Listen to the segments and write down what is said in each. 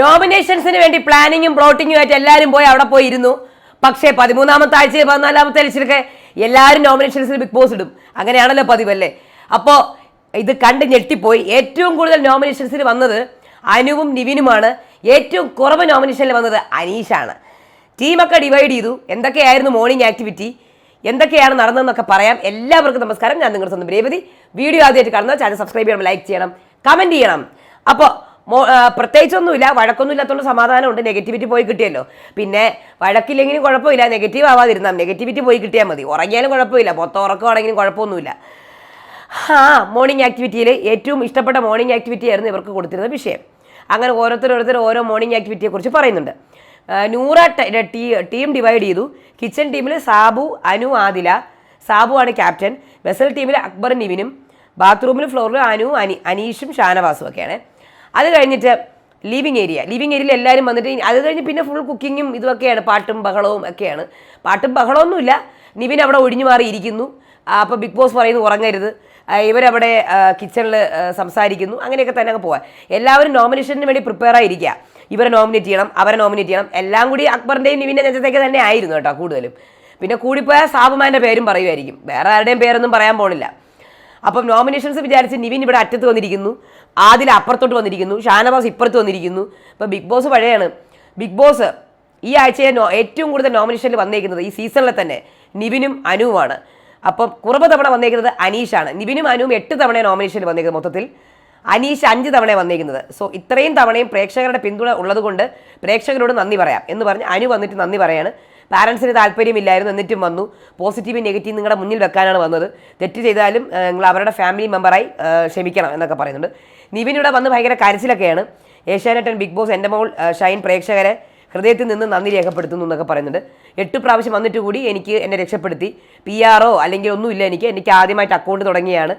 നോമിനേഷൻസിന് വേണ്ടി പ്ലാനിങ്ങും പ്ലോട്ടിങ്ങും ആയിട്ട് എല്ലാവരും പോയി അവിടെ പോയി ഇരുന്നു. പക്ഷേ പതിമൂന്നാമത്തെ ആഴ്ച പതിനാലാമത്തെ ആഴ്ചയിലൊക്കെ എല്ലാവരും നോമിനേഷൻസിൽ ബിഗ് ബോസ് ഇടും. അങ്ങനെയാണല്ലോ പതിവല്ലേ? അപ്പോൾ ഇത് കണ്ട് ഞെട്ടിപ്പോയി. ഏറ്റവും കൂടുതൽ നോമിനേഷൻസിൽ വന്നത് അനുവും നിവിനുമാണ്. ഏറ്റവും കുറവ് നോമിനേഷനിൽ വന്നത് അനീഷാണ്. ടീമൊക്കെ ഡിവൈഡ് ചെയ്തു. എന്തൊക്കെയായിരുന്നു മോർണിംഗ് ആക്ടിവിറ്റി? എന്തൊക്കെയാണ് നടന്നതെന്നൊക്കെ പറയാം. എല്ലാവർക്കും നമസ്കാരം. ഞാൻ നിങ്ങളുടെ സ്വന്തം രേവതി. വീഡിയോ ആദ്യമായിട്ട് കാണുന്ന ചാനൽ സബ്സ്ക്രൈബ് ചെയ്യണം ലൈക്ക് ചെയ്യണം കമന്റ് ചെയ്യണം. അപ്പോൾ പ്രത്യേകിച്ചൊന്നുമില്ല. വഴക്കൊന്നും ഇല്ലാത്തതുകൊണ്ട് സമാധാനമുണ്ട്. നെഗറ്റിവിറ്റി പോയി കിട്ടിയല്ലോ. പിന്നെ വഴക്കില്ലെങ്കിലും കുഴപ്പമില്ല. നെഗറ്റീവ് ആവാതിരുന്നാൽ നെഗറ്റിവിറ്റി പോയി കിട്ടിയാൽ മതി. ഉറങ്ങിയാലും കുഴപ്പമില്ല. മൊത്തം ഉറക്കമാണെങ്കിലും കുഴപ്പമൊന്നുമില്ല. ആ മോർണിംഗ് ആക്ടിവിറ്റിയിൽ ഏറ്റവും ഇഷ്ടപ്പെട്ട മോർണിംഗ് ആക്ടിവിറ്റി ആയിരുന്നു ഇവർക്ക് കൊടുത്തിരുന്ന വിഷയം. അങ്ങനെ ഓരോരുത്തരോരുത്തർ ഓരോ മോർണിംഗ് ആക്ടിവിറ്റിയെക്കുറിച്ച് പറയുന്നുണ്ട്. നൂറ ടീ ടീം ഡിവൈഡ് ചെയ്തു. കിച്ചൺ ടീമിൽ സാബു അനു ആദില. സാബു ആണ് ക്യാപ്റ്റൻ വെസൽ ടീമിൽ അക്ബർ നിവിനും. ബാത്റൂമിൽ ഫ്ലോറിൽ അനു അനി അനീഷും ഷാനവാസും ഒക്കെയാണ്. അത് കഴിഞ്ഞിട്ട് ലിവിങ് ഏരിയ ലിവിങ് ഏരിയയിൽ എല്ലാവരും വന്നിട്ട് അത് കഴിഞ്ഞ് പിന്നെ ഫുൾ കുക്കിങ്ങും ഇതൊക്കെയാണ് പാട്ടും ബഹളവും ഒക്കെയാണ്. പാട്ടും ബഹളമൊന്നുമില്ല. നിവിൻ അവിടെ ഒഴിഞ്ഞു മാറിയിരിക്കുന്നു അപ്പോൾ ബിഗ് ബോസ് പറയുന്നു ഉറങ്ങരുത്. ഇവരവിടെ കിച്ചണിൽ സംസാരിക്കുന്നു. അങ്ങനെയൊക്കെ തന്നെ അങ്ങ് പോകാം എല്ലാവരും നോമിനേഷന് വേണ്ടി പ്രിപ്പയർ ആയിരിക്കുക. ഇവരെ നോമിനേറ്റ് ചെയ്യണം അവരെ നോമിനേറ്റ് ചെയ്യണം. എല്ലാം കൂടി അക്ബറിന്റെയും നിവിന്റെ നെഞ്ചത്തേക്ക് തന്നെ ആയിരുന്നു കേട്ടോ കൂടുതലും. പിന്നെ കൂടിപ്പോയാൽ സാബുമാന്റെ പേരും പറയുമായിരിക്കും. വേറെ ആരുടെയും പേരൊന്നും പറയാൻ പോണില്ല. അപ്പം നോമിനേഷൻസ് വിചാരിച്ച് നിവിൻ ഇവിടെ അറ്റത്ത് വന്നിരിക്കുന്നു. ആദിൽ അപ്പുറത്തോട്ട് വന്നിരിക്കുന്നു. ഷാനവാസ് ഇപ്പുറത്ത് വന്നിരിക്കുന്നു. ഇപ്പം ബിഗ് ബോസ് പഴയാണ്. ബിഗ് ബോസ് ഈ ആഴ്ചയെ ഏറ്റവും കൂടുതൽ നോമിനേഷനിൽ വന്നേക്കുന്നത് ഈ സീസണിലെ തന്നെ നിവിനും അനുവുമാണ്. അപ്പം കുറവ് തവണ വന്നേക്കുന്നത് അനീഷാണ്. നിവിനും അനുവും എട്ട് തവണ നോമിനേഷനിൽ വന്നേക്കുന്നത് മൊത്തത്തിൽ. അനീഷ് അഞ്ച് തവണ വന്നേക്കുന്നത്. സോ ഇത്രയും തവണയും പ്രേക്ഷകരുടെ പിന്തുണ ഉള്ളതുകൊണ്ട് പ്രേക്ഷകരോട് നന്ദി പറയാം എന്ന് പറഞ്ഞ് അനു വന്നിട്ട് നന്ദി പറയാണ്. പാരൻസിന് താല്പര്യമില്ലായിരുന്നു എന്നിട്ടും വന്നു. പോസിറ്റീവ് നെഗറ്റീവ് നിങ്ങളുടെ മുന്നിൽ വെക്കാനാണ് വന്നത്. തെറ്റ് ചെയ്താലും നിങ്ങൾ അവരുടെ ഫാമിലി മെമ്പറായി ക്ഷമിക്കണം എന്നൊക്കെ പറയുന്നുണ്ട്. നിവിൻ ഇവിടെ വന്ന് ഭയങ്കര കരച്ചിലൊക്കെയാണ്. ഏഷ്യാനെറ്റ് ആൻഡ് ബിഗ് ബോസ് എന്റെ മോൾ ഷൈൻ പ്രേക്ഷകരെ ഹൃദയത്തിൽ നിന്ന് നന്ദി രേഖപ്പെടുത്തുന്നു എന്നൊക്കെ പറയുന്നുണ്ട്. എട്ട് പ്രാവശ്യം വന്നിട്ട് കൂടി എനിക്ക് എന്നെ രക്ഷപ്പെടുത്തി. പി ആറോ അല്ലെങ്കിൽ ഒന്നുമില്ല എനിക്ക്. എനിക്ക് ആദ്യമായിട്ട് അക്കൗണ്ട് തുടങ്ങിയാണ്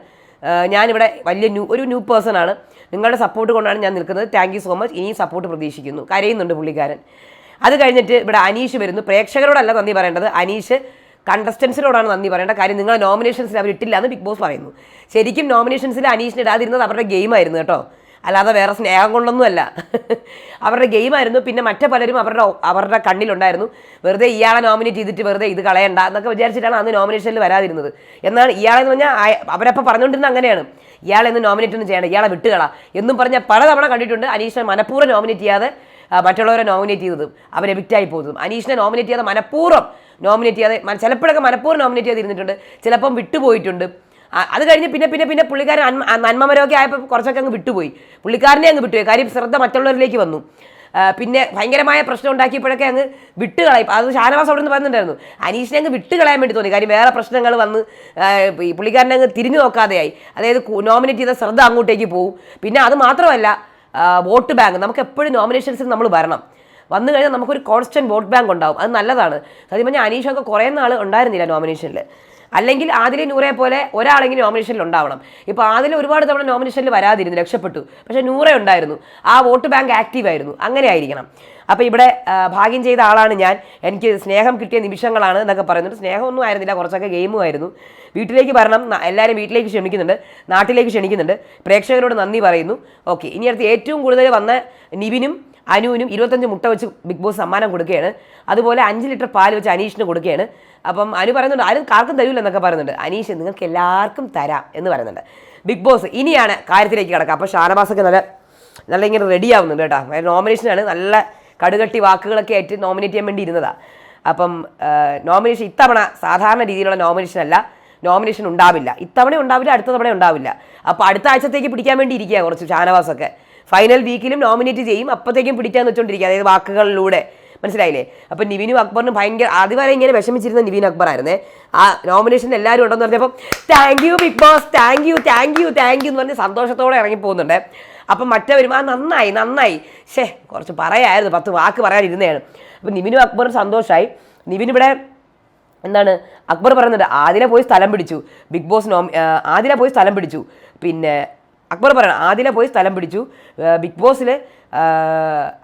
ഞാനിവിടെ വലിയ ന്യൂ ഒരു ന്യൂ പേഴ്സൺ ആണ് നിങ്ങളുടെ സപ്പോർട്ട് കൊണ്ടാണ് ഞാൻ നിൽക്കുന്നത്. താങ്ക് സോ മച്ച് ഇനിയും സപ്പോർട്ട് പ്രതീക്ഷിക്കുന്നു. കരയുന്നുണ്ട് പുള്ളിക്കാരൻ. അത് കഴിഞ്ഞിട്ട് ഇവിടെ അനീഷ് വരുന്നു. പ്രേക്ഷകരോടല്ല നന്ദി പറയേണ്ടത്. അനീഷ് കണ്ടസ്റ്റൻസിനോടാണ് നന്ദി പറയേണ്ട കാര്യം നിങ്ങൾ നോമിനേഷൻസിൽ അവർ ഇട്ടില്ല എന്ന് ബിഗ് ബോസ് പറയുന്നു. ശരിക്കും നോമിനേഷൻസിൽ അനീഷിന് ഇടാതിരുന്നത് അവരുടെ ഗെയിമായിരുന്നു കേട്ടോ. അല്ലാതെ വേറെ സ്നേഹം കൊണ്ടൊന്നുമല്ല. അവരുടെ ഗെയിമായിരുന്നു പിന്നെ മറ്റു പലരും അവരുടെ അവരുടെ കണ്ണിലുണ്ടായിരുന്നു. വെറുതെ ഇയാളെ നോമിനേറ്റ് ചെയ്തിട്ട് വെറുതെ ഇത് കളയണ്ട എന്നൊക്കെ വിചാരിച്ചിട്ടാണ് അന്ന് നോമിനേഷനിൽ വരാതിരുന്നത്. എന്നാൽ ഇയാളെന്ന് പറഞ്ഞാൽ അവരപ്പോൾ പറഞ്ഞുകൊണ്ടിരുന്നത് അങ്ങനെയാണ്. ഇയാളെ ഇന്ന് നോമിനേറ്റ് ഒന്നും ചെയ്യണം ഇയാളെ വിട്ടുകള. എന്നും പറഞ്ഞാൽ പലതവണ കണ്ടിട്ടുണ്ട് അനീഷിനെ മനഃപൂർവം നോമിനേറ്റ് ചെയ്യാതെ മറ്റുള്ളവരെ നോമിനേറ്റ് ചെയ്തതും അവർ വിറ്റായി പോകുന്നതും അനീഷിനെ നോമിനേറ്റ് ചെയ്യാതെ മനഃപൂർവം നോമിനേറ്റ് ചെയ്യാതെ ചിലപ്പോഴൊക്കെ മനഃപൂർവം നോമിനേറ്റ് ചെയ്തിരുന്നിട്ടുണ്ട്. ചിലപ്പം വിട്ടുപോയിട്ടുണ്ട്. അത് കഴിഞ്ഞ് പിന്നെ പിന്നെ പിന്നെ പുള്ളിക്കാരൻ നന്മമരമൊക്കെ ആയപ്പോൾ കുറച്ചൊക്കെ അങ്ങ് വിട്ടുപോയി. പുള്ളിക്കാരനെ അങ്ങ് വിട്ടുപോയി. കാര്യം ശ്രദ്ധ മറ്റുള്ളവരിലേക്ക് വന്നു. പിന്നെ ഭയങ്കരമായ പ്രശ്നം ഉണ്ടാക്കിയപ്പോഴൊക്കെ അങ്ങ് വിട്ടുകളായി അത് ഷാനവാസ് അവിടെ നിന്ന് പറഞ്ഞിട്ടുണ്ടായിരുന്നു. അനീഷിനെ അങ്ങ് വിട്ടുകളയാൻ വേണ്ടി തോന്നി. കാര്യം വേറെ പ്രശ്നങ്ങൾ വന്ന് പുള്ളിക്കാരനെ അങ്ങ് തിരിഞ്ഞു നോക്കാതെയായി. അതായത് നോമിനേറ്റ് ചെയ്ത ശ്രദ്ധ അങ്ങോട്ടേക്ക് പോകും പിന്നെ അത് മാത്രമല്ല വോട്ട് ബാങ്ക്. നമുക്ക് എപ്പോഴും നോമിനേഷൻസിൽ നമ്മൾ വരണം. വന്നു കഴിഞ്ഞാൽ നമുക്കൊരു കോൺസ്റ്റന്റ് വോട്ട് ബാങ്ക് ഉണ്ടാവും. അത് നല്ലതാണ്. സത്യം പറഞ്ഞാൽ അനീഷൊക്കെ കുറേ നാൾ ഉണ്ടായിരുന്നില്ല നോമിനേഷനിൽ അല്ലെങ്കിൽ ആദിലെ നൂറെ പോലെ ഒരാളെങ്കിലും നോമിനേഷനിൽ ഉണ്ടാവണം. ഇപ്പോൾ ആദിലെ ഒരുപാട് തവണ നോമിനേഷനിൽ വരാതിരുന്നു രക്ഷപ്പെട്ടു. പക്ഷേ നൂറെ ഉണ്ടായിരുന്നു. ആ വോട്ട് ബാങ്ക് ആക്റ്റീവ് ആയിരുന്നു. അങ്ങനെ ആയിരിക്കണം. അപ്പോൾ ഇവിടെ ഭാഗ്യം ചെയ്ത ആളാണ് ഞാൻ. എനിക്ക് സ്നേഹം കിട്ടിയ നിമിഷങ്ങളാണ് എന്നൊക്കെ പറയുന്നുണ്ട്. സ്നേഹമൊന്നും ആയിരുന്നില്ല. കുറച്ചൊക്കെ ഗെയിമും ആയിരുന്നു. വീട്ടിലേക്ക് വരണം. എല്ലാവരും വീട്ടിലേക്ക് ക്ഷണിക്കുന്നുണ്ട് നാട്ടിലേക്ക് ക്ഷണിക്കുന്നുണ്ട്. പ്രേക്ഷകരോട് നന്ദി പറയുന്നു. ഓക്കെ. ഇനി അടുത്ത് ഏറ്റവും കൂടുതൽ വന്ന നിവിനും അനുവിനും ഇരുപത്തഞ്ച് മുട്ട വെച്ച് ബിഗ് ബോസ് സമ്മാനം കൊടുക്കുകയാണ്. അതുപോലെ അഞ്ച് ലിറ്റർ പാൽ വെച്ച് അനീഷിന് കൊടുക്കുകയാണ്. അപ്പം അനു പറയുന്നുണ്ട് ആരും കാർക്കും തരൂല എന്നൊക്കെ പറയുന്നുണ്ട്. അനീഷ് നിങ്ങൾക്ക് എല്ലാവർക്കും തരാം എന്ന് പറയുന്നുണ്ട്. ബിഗ് ബോസ് ഇനിയാണ് കാര്യത്തിലേക്ക് കിടക്കുക. അപ്പോൾ ഷാനവാസൊക്കെ നല്ല നല്ല ഇങ്ങനെ റെഡി ആവുന്നുണ്ട് കേട്ടോ. നോമിനേഷനാണ് നല്ല കടുകട്ടി വാക്കുകളൊക്കെ ആയിട്ട് നോമിനേറ്റ് ചെയ്യാൻ വേണ്ടി ഇരുന്നതാണ് അപ്പം നോമിനേഷൻ ഇത്തവണ സാധാരണ രീതിയിലുള്ള നോമിനേഷൻ അല്ല. നോമിനേഷൻ ഉണ്ടാവില്ല. ഇത്തവണ ഉണ്ടാവില്ല അടുത്ത തവണ ഉണ്ടാവില്ല. അപ്പോൾ അടുത്ത ആഴ്ചത്തേക്ക് പിടിക്കാൻ വേണ്ടി ഇരിക്കുക കുറച്ച് ഷാനവാസൊക്കെ. ഫൈനൽ വീക്കിലും നോമിനേറ്റ് ചെയ്യും അപ്പോഴത്തേക്കും പിടിക്കാൻ വെച്ചുകൊണ്ടിരിക്കുക അതായത് വാക്കുകളിലൂടെ മനസ്സിലായില്ലേ? അപ്പം നിവിനും അക്ബറിനും ഭയങ്കര ആദ്യം വരെ ഇങ്ങനെ വിഷമിച്ചിരുന്ന നിവിൻ അക്ബർ ആയിരുന്നേ. ആ നോമിനേഷൻ എല്ലാവരും ഉണ്ടെന്ന് പറഞ്ഞപ്പോൾ thank you Bigg Boss thank you thank you thank you എന്ന് പറഞ്ഞ് സന്തോഷത്തോടെ ഇറങ്ങി പോകുന്നുണ്ട്. അപ്പം മറ്റവരും ആ നന്നായി നന്നായി. ഷേ കുറച്ച് പറയായിരുന്നു പത്ത് വാക്ക് പറയാനിരുന്നതാണ്. അപ്പം നിവിനും അക്ബറും സന്തോഷമായി നിവിൻ ഇവിടെ എന്താണ്? അക്ബർ പറയുന്നുണ്ട് ആദില പോയി സ്ഥലം പിടിച്ചു. ബിഗ് ബോസ് നോമി ആദില പോയി സ്ഥലം പിടിച്ചു. പിന്നെ അക്ബർ പറയണം ആദില പോയി സ്ഥലം പിടിച്ചു. ബിഗ് ബോസിൽ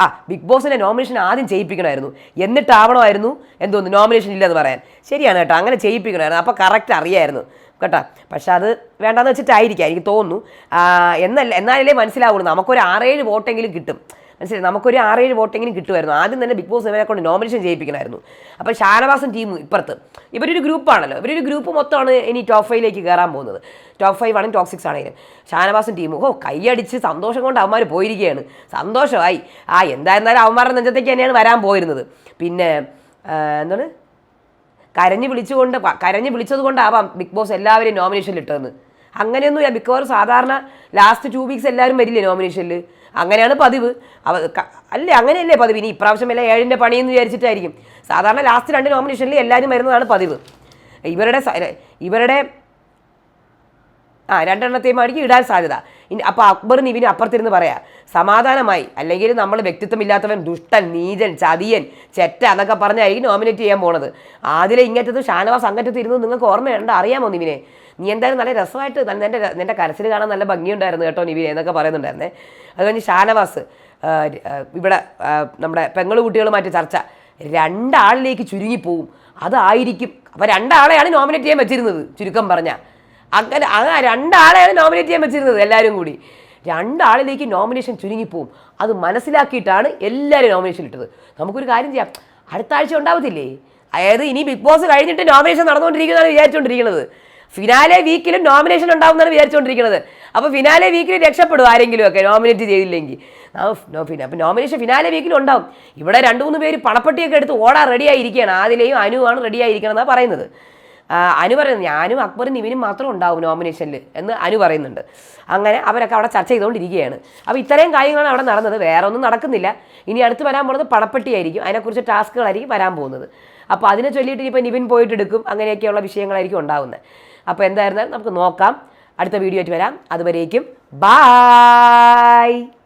ആ ബിഗ് ബോസിന്റെ നോമിനേഷൻ ആദ്യം ചെയ്യിപ്പിക്കണമായിരുന്നു. എന്നിട്ടാവണമായിരുന്നു എന്തോന്നു നോമിനേഷൻ ഇല്ലെന്ന് പറയാൻ. ശരിയാണ് കേട്ടോ അങ്ങനെ ചെയ്യിപ്പിക്കണമായിരുന്നു. അപ്പോൾ കറക്റ്റ് അറിയായിരുന്നു. കേട്ടോ പക്ഷെ അത് വേണ്ടാന്ന് വെച്ചിട്ടായിരിക്കാം എനിക്ക് തോന്നുന്നു. എന്നല്ല എന്നാലല്ലേ മനസ്സിലാവുള്ളൂ. നമുക്കൊരു ആറേഴ് വോട്ടെങ്കിലും കിട്ടും. മനസ്സിലായി? നമുക്കൊരു ആറേഴ് വോട്ടെങ്കിലും കിട്ടുമായിരുന്നു. ആദ്യം തന്നെ ബിഗ് ബോസ് ഇവരെ കൊണ്ട് നോമിനേഷൻ ചെയ്യിപ്പിക്കണമായിരുന്നു അപ്പോൾ ഷാനവാസും ടീം ഇപ്പുറത്ത്. ഇവരൊരു ഗ്രൂപ്പാണല്ലോ ഇവരൊരു ഗ്രൂപ്പ് മൊത്തമാണ് ഇനി ടോപ്പ് ഫൈവിലേക്ക് കയറാൻ പോകുന്നത്. ടോപ്പ് ഫൈവ് ആണെങ്കിൽ ടോപ്പ് സിക്സ് ആണെങ്കിലും. ഷാനവാസും ടീമും ഓ കൈയടിച്ച് സന്തോഷം കൊണ്ട് അവന്മാർ പോയിരിക്കുകയാണ്. സന്തോഷമായി. ആ എന്തായിരുന്നാലും അവന്മാരുടെ നെഞ്ചത്തേക്ക് തന്നെയാണ് വരാൻ പോയിരുന്നത്. പിന്നെ എന്താണ്? കരഞ്ഞ് വിളിച്ചുകൊണ്ട് കരഞ്ഞ് വിളിച്ചത് കൊണ്ടാവാം ബിഗ് ബോസ് എല്ലാവരെയും നോമിനേഷനിൽ ഇട്ടതെന്ന്. അങ്ങനെയൊന്നുമില്ല. മിക്കവാറും സാധാരണ ലാസ്റ്റ് ടു വീക്സ് എല്ലാവരും വരില്ലേ നോമിനേഷനിൽ അങ്ങനെയാണ് പതിവ്. അവ അല്ലേ അങ്ങനെയല്ലേ പതിവ്? ഇനി ഇപ്രാവശ്യം എല്ലാം ഏഴിന്റെ പണിയെന്ന് വിചാരിച്ചിട്ടായിരിക്കും. സാധാരണ ലാസ്റ്റ് രണ്ട് നോമിനേഷനിൽ എല്ലാവരും വരുന്നതാണ് പതിവ്. ഇവരുടെ ഇവരുടെ ആ രണ്ടെണ്ണത്തെയും ആയിരിക്കും ഇടാൻ സാധ്യത. ഇനി അപ്പോൾ അക്ബർ നിവിന് അപ്പുറത്തിരുന്ന് പറയാം സമാധാനമായി അല്ലെങ്കിൽ നമ്മൾ വ്യക്തിത്വമില്ലാത്തവൻ ദുഷ്ടൻ നീചൻ ചതിയൻ ചെറ്റ എന്നൊക്കെ പറഞ്ഞായിരിക്കും നോമിനേറ്റ് ചെയ്യാൻ പോണത്. ആദ്യം ഇങ്ങറ്റത്ത് ഷാനവാസ് അങ്ങറ്റത്ത് ഇരുന്ന് നിങ്ങൾക്ക് ഓർമ്മയുണ്ട്? അറിയാമോ നിവിനെ? നീ എന്തായാലും നല്ല രസമായിട്ട് നിന്റെ നിന്റെ കരച്ചിൽ കാണാൻ നല്ല ഭംഗിയുണ്ടായിരുന്നു കേട്ടോ നിവിനെ എന്നൊക്കെ പറയുന്നുണ്ടായിരുന്നേ. അത് കഴിഞ്ഞ് ഷാനവാസ് ഇവിടെ നമ്മുടെ പെങ്ങൾ കുട്ടികളുമായിട്ട് ചർച്ച. രണ്ടാളിലേക്ക് ചുരുങ്ങിപ്പോവും. അതായിരിക്കും. അപ്പോൾ രണ്ടാളെയാണ് നോമിനേറ്റ് ചെയ്യാൻ വെച്ചിരുന്നത് ചുരുക്കം പറഞ്ഞാൽ അങ്ങനെ ആ രണ്ടാളെയാണ് നോമിനേറ്റ് ചെയ്യാൻ വെച്ചിരുന്നത് എല്ലാവരും കൂടി. രണ്ടാളിലേക്ക് നോമിനേഷൻ ചുരുങ്ങിപ്പോവും. അത് മനസ്സിലാക്കിയിട്ടാണ് എല്ലാവരും നോമിനേഷൻ ഇട്ടത്. നമുക്കൊരു കാര്യം ചെയ്യാം. അടുത്ത ആഴ്ച ഉണ്ടാവത്തില്ലേ? അതായത് ഇനി ബിഗ് ബോസ് കഴിഞ്ഞിട്ട് നോമിനേഷൻ നടന്നുകൊണ്ടിരിക്കുന്നതാണ് വിചാരിച്ചുകൊണ്ടിരിക്കുന്നത് ഫിനാലെ വീക്കിലും നോമിനേഷൻ ഉണ്ടാവുമെന്നാണ് വിചാരിച്ചുകൊണ്ടിരിക്കുന്നത് അപ്പോൾ ഫിനാലെ വീക്കിൽ രക്ഷപ്പെടും ആരെങ്കിലും ഒക്കെ നോമിനേറ്റ് ചെയ്തില്ലെങ്കിൽ. അപ്പോൾ നോമിനേഷൻ ഫിനാലെ വീക്കിലും ഉണ്ടാവും. ഇവിടെ രണ്ട് മൂന്ന് പേര് പണപ്പെട്ടിയൊക്കെ എടുത്ത് ഓടാൻ റെഡിയായിരിക്കുകയാണ് ആദിലെയും അനുവാണ് റെഡിയായിരിക്കണം എന്നാണ് പറയുന്നത്. അനു പറയുന്നത് ഞാനും അക്ബറും നിവിനും മാത്രം ഉണ്ടാവും നോമിനേഷനിൽ എന്ന് അനു പറയുന്നുണ്ട്. അങ്ങനെ അവരൊക്കെ അവിടെ ചർച്ച ചെയ്തുകൊണ്ടിരിക്കുകയാണ്. അപ്പോൾ ഇത്രയും കാര്യങ്ങളാണ് അവിടെ നടന്നത്. വേറെ ഒന്നും നടക്കുന്നില്ല. ഇനി അടുത്ത് വരാൻ പോകുന്നത് പണപ്പെട്ടിയായിരിക്കും അതിനെക്കുറിച്ച് ടാസ്കുകളായിരിക്കും വരാൻ പോകുന്നത്. അപ്പോൾ അതിനെ ചൊല്ലിയിട്ട് ഇനിയിപ്പോൾ നിവിൻ പോയിട്ട് എടുക്കും. അങ്ങനെയൊക്കെയുള്ള വിഷയങ്ങളായിരിക്കും ഉണ്ടാവുന്നത്. അപ്പോൾ എന്തായിരുന്നാലും നമുക്ക് നോക്കാം. അടുത്ത വീഡിയോ ആയിട്ട് വരാം. അതുവരേക്കും ബായ്